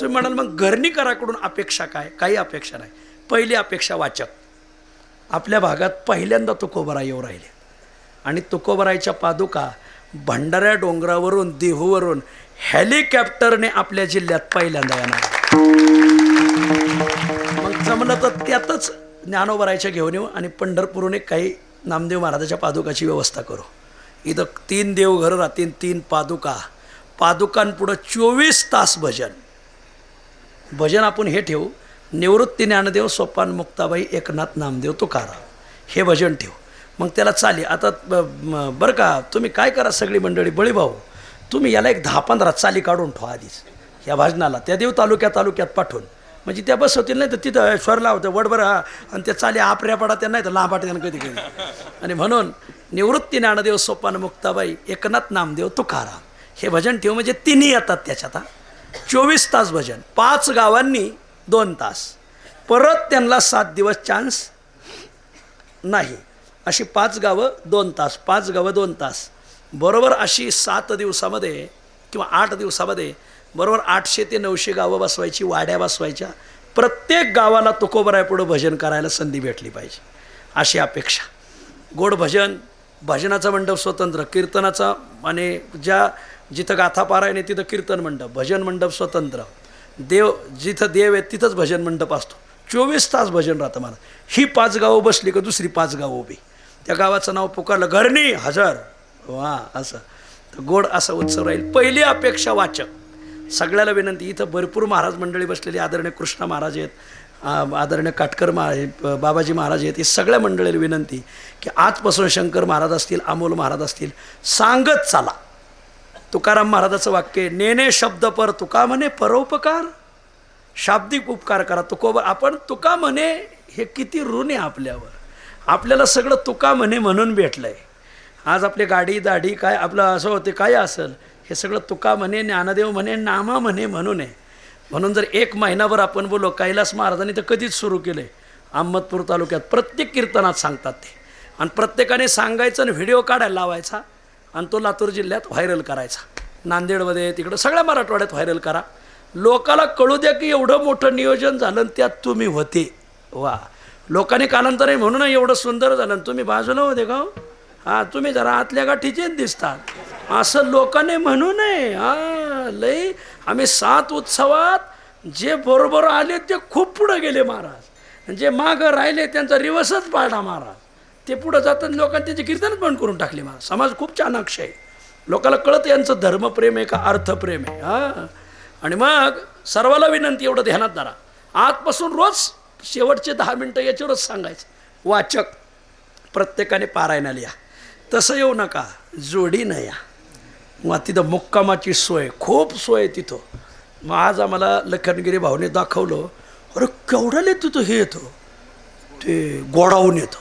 तुम्ही म्हणाल मग घरणीकराकडून अपेक्षा काय? काही अपेक्षा नाही. पहिली अपेक्षा वाचक. आपल्या भागात पहिल्यांदा तुकोबरा येऊ राहिले. आणि तुकोबरायच्या पादुका भंडाऱ्या डोंगरावरून देहूवरून हेलिकॉप्टरने आपल्या जिल्ह्यात पहिल्यांदा येणार. मग जमलं तर त्यातच ज्ञानोबरायच्या घेऊन येऊ आणि पंढरपूरून एक काही नामदेव महाराजाच्या पादुकाची व्यवस्था करू. इथं तीन देवघरं राहतील तीन पादुका. पादुकांपुढं चोवीस तास भजन. भजन आपण हे ठेवू. निवृत्ती ज्ञानदेव सोपान मुक्ताबाई एकनाथ नामदेव तुकाराम. हे भजन ठेवू. मग त्याला चालेल. आता ब- बरं का तुम्ही काय करा सगळी मंडळी? बळीभाऊ तुम्ही याला एक दहा पंधरा चाली काढून ठेवा आधीच. या भाजनाला. त्या देव तालुक्या तालुक्यात पाठवून. म्हणजे त्या बसवतील नाही तर तिथं स्वरला होतं वडभर आणि त्या चाली आपऱ्यापडा त्या नाही तर लांबाट त्यांना कधी कधी. आणि म्हणून निवृत्ती ज्ञानदेव सोपान मुक्ताबाई एकनाथ नामदेव तुकाराम. हे भजन ठेव. म्हणजे तिन्ही येतात त्याच्यात चोवीस तास भजन पाच गावांनी दोन तास. परत त्यांना सात दिवस चान्स नाही. अशी पाच गावं दोन तास पाच गावं दोन तास. बरोबर अशी सात दिवसामध्ये किंवा आठ दिवसामध्ये बरोबर आठशे ते नऊशे गावं बसवायची वाड्या बसवायच्या. प्रत्येक गावाला तुकोबरायपुढं भजन करायला संधी भेटली पाहिजे. अशी अपेक्षा. गोड भजन भजनाचा मंडप स्वतंत्र कीर्तनाचा आणि ज्या जिथं गाथापारायण आहे तिथं कीर्तन मंडप भजन मंडप स्वतंत्र. देव जिथं देव आहे तिथंच भजन मंडप असतो. चोवीस तास भजन राहतं मला ही पाच गावं बसली का दुसरी पाच गावं उभी. त्या गावाचं नाव पुकारलं घरणी हजर. वा असं. तर गोड असा उत्सव राहील. पहिली अपेक्षा वाचक. सगळ्याला विनंती इथं भरपूर महाराज मंडळी बसलेली आदरणीय कृष्ण महाराज आहेत आदरणीय काटकर महाराज बाबाजी महाराज आहेत ही सगळ्या मंडळीला विनंती की आजपासून शंकर महाराज असतील अमोल महाराज असतील सांगत चाला. तुकाराम महाराजाचं वाक्य आहे, नेने शब्द पर तुका म्हणे परोपकार. शाब्दिक उपकार करा तुकोबा आपण तुका म्हणे हे किती ऋण आहे आपल्यावर. आपल्याला सगळं तुका म्हणे म्हणून भेटलं आहे आज आपली गाडी दाढी काय आपलं असं होते काय असेल हे सगळं तुका म्हणे ज्ञानदेव म्हणे नामा म्हणे म्हणून आहे. म्हणून जर एक महिनाभर आपण बोलो कैलास महाराजांनी तर कधीच सुरू केलं आहे अहमदपूर तालुक्यात प्रत्येक कीर्तनात सांगतात ते. आणि प्रत्येकाने सांगायचं आणि व्हिडिओ काढायला लावायचा. आणि तो लातूर जिल्ह्यात व्हायरल करायचा. नांदेडमध्ये तिकडं सगळ्या मराठवाड्यात व्हायरल करा. लोकाला कळू द्या की एवढं मोठं नियोजन झालं त्यात तुम्ही होते. वा. लोकांनी कालांतरे म्हणून एवढं सुंदर झालं आणि तुम्ही बाजूला होते का हो? तुम्ही जरा आतल्या गाठीचेच दिसतात. असं लोकांनी म्हणू नये. हा लई. आम्ही सात उत्सवात जे बरोबर आले ते खूप पुढं गेले महाराज. जे मागं राहिले त्यांचा रिवसच पाडला महाराज. ते पुढं जातात लोकांनी त्याचे कीर्तन बंद करून टाकले मला. समाज खूप चाणाक्ष आहे. लोकाला कळत यांचं धर्मप्रेम आहे का अर्थप्रेम आहे? हां. आणि मग सर्वाला विनंती एवढं ध्यानात धरा. आजपासून रोज शेवटचे दहा मिनटं याच्यावरच सांगायचं. वाचक प्रत्येकाने पारायणाला या. तसं येऊ नका. जोडीनं या. मग तिथं मुक्कामाची सोय खूप सोय आहे तिथं. मग आज आम्हाला लखनगिरी भाऊने दाखवलं अरे केवढ्याले तिथं हे येतं? ते गोडावून येतं.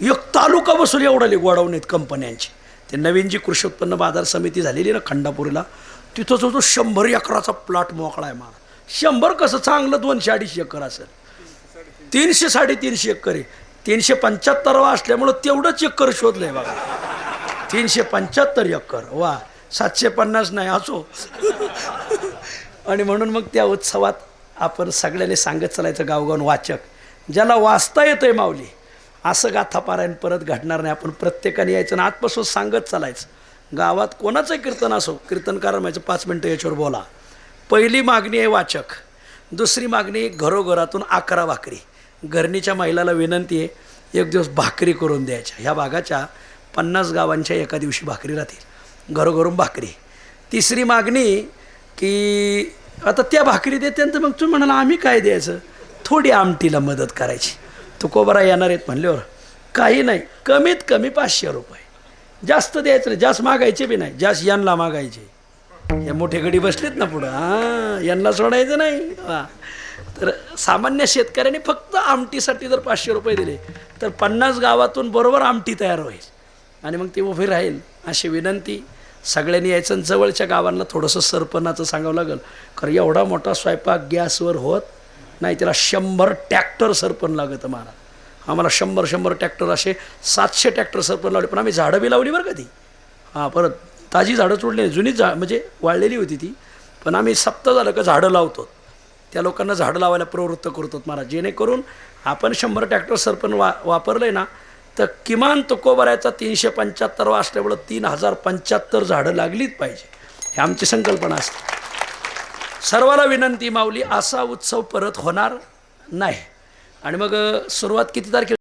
एक तालुका बसून एवढाले गोडावणीत आहेत कंपन्यांची. ते नवीन जी कृषी उत्पन्न बाजार समिती झालेली ना खंडापूरला तिथं जो जो शंभर एकराचा प्लॉट मोकळा आहे मला. शंभर कसं चांगलं दोनशे अडीचशे एकर असेल. तीनशे साडेतीनशे एकर आहे. तीनशे पंच्याहत्तरवा असल्यामुळं तेवढंच एकर शोधलंय बघा. तीनशे पंच्याहत्तर एकर. वा सातशे पन्नास नाही असो. आणि म्हणून मग त्या उत्सवात आपण सगळ्यांनी सांगत चालायचं गावगावून वाचक. ज्याला वाचता येतं आहे माऊली. असं गाथापारायण परत घडणार नाही. आपण प्रत्येकाने यायचं ना आजपासून सांगत चालायचं. गावात कोणाचं कीर्तन असो कीर्तनकार म्हणायचं पाच मिनटं याच्यावर बोला. पहिली मागणी आहे वाचक. दुसरी मागणी घरोघरातून अकरा भाकरी. घरणीच्या महिलाला विनंती आहे एक दिवस भाकरी करून द्यायच्या. ह्या भागाच्या पन्नास गावांच्या एका दिवशी भाकरी राहतील. घरोघरून भाकरी. तिसरी मागणी की आता त्या भाकरी देते तर मग तुम्ही म्हणाला आम्ही काय द्यायचं? थोडी आमटीला मदत करायची. तुकोबरा येणार आहेत म्हणल्यावर काही नाही. कमीत कमी पाचशे रुपये. जास्त द्यायचं नाही. जास्त मागायचे बी नाही. जास्त यांना मागायचे. हे मोठे गडी बसलेत ना पुढं. हां यांना सोडायचं नाही. हां. तर सामान्य शेतकऱ्यांनी फक्त आमटीसाठी जर पाचशे रुपये दिले तर पन्नास गावातून बरोबर आमटी तयार होईल. आणि मग ती उभी राहील. अशी विनंती सगळ्यांनी यायचं जवळच्या गावांना थोडंसं सरपणाचं सांगावं लागेल. कारण एवढा मोठा स्वयंपाक गॅसवर होत नाही त्याला शंभर टॅक्टर सरपण लागत महाराज. आम्हाला शंभर शंभर टॅक्टर असे सातशे टॅक्टर सरपण लावले पण आम्ही झाडं बी लावली बरं का ती? हां परत ताजी झाडं तोडली जुनीच झा म्हणजे वाळलेली होती ती. पण आम्ही सप्त झालं का झाडं लावतो त्या लोकांना झाडं लावायला प्रवृत्त करतो महाराज. जेणेकरून आपण शंभर टॅक्टर सरपण वा वापरलं ना तर किमान तुकोबऱ्याचा तीनशे पंच्याहत्तरवा असल्यामुळं तीन हजार पंच्याहत्तर झाडं लागलीच पाहिजे. ही आमची संकल्पना असते. सर्वाला विनंती माऊली असा उत्सव परत होणार नाही. आणि मग सुरुवात किती तारखेला?